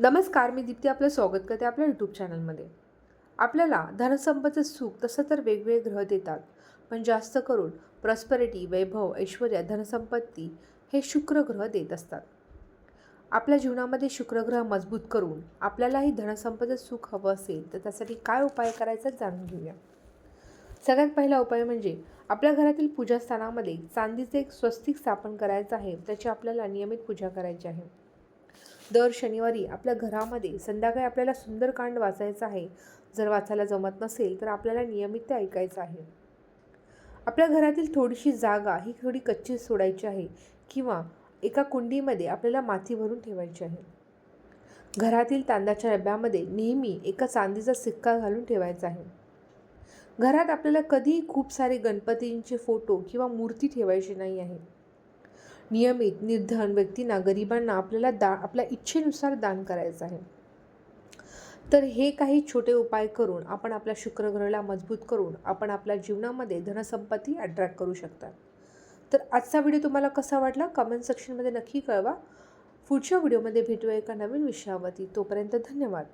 नमस्कार मी दीप्ती आपलं स्वागत करते आपल्या यूट्यूब चॅनलमध्ये आपल्याला धनसंपत्तीचं सुख तसं तर वेगवेगळे ग्रह देतात पण जास्त करून प्रॉस्पेरिटी वैभव ऐश्वर्या धनसंपत्ती हे शुक्र ग्रह देत असतात. आपल्या जीवनामध्ये शुक्र ग्रह मजबूत करून आपल्यालाही धनसंपत्तीचं सुख हवं असेल तर त्यासाठी काय उपाय करायचा जाणून घेऊया. सगळ्यात पहिला उपाय म्हणजे आपल्या घरातील पूजास्थानामध्ये चांदीचे एक स्वस्तिक स्थापन करायचं आहे त्याची आपल्याला नियमित पूजा करायची आहे. दर शनिवारी आपल्या घरामध्ये संध्याकाळी आपल्याला सुंदरकांड वाचायचं आहे. जर वाचायला जमत नसेल तर आपल्याला नियमित ते ऐकायचं आहे. आपल्या घरातील थोडीशी जागा ही थोडी कच्ची सोडायची आहे किंवा एका कुंडीमध्ये आपल्याला माती भरून ठेवायची आहे. घरातील तांदळाच्या डब्यामध्ये नेहमी एका चांदीचा सिक्का घालून ठेवायचा आहे. घरात आपल्याला कधीही खूप सारे गणपतींचे फोटो किंवा मूर्ती ठेवायची नाही आहे. नियमित निर्धन व्यक्तींना गरिबांना आपल्याला दा आपल्या इच्छेनुसार दान करायचं आहे. तर हे काही छोटे उपाय करून आपण आपल्या शुक्रग्रहाला मजबूत करून आपण आपल्या जीवनामध्ये धनसंपत्ती अट्रॅक्ट करू शकता. तर आजचा व्हिडिओ तुम्हाला कसा वाटला? कमेंट सेक्शनमध्ये नक्की कळवा. पुढच्या व्हिडिओमध्ये भेटूया एका नवीन विषयावरती. तोपर्यंत धन्यवाद.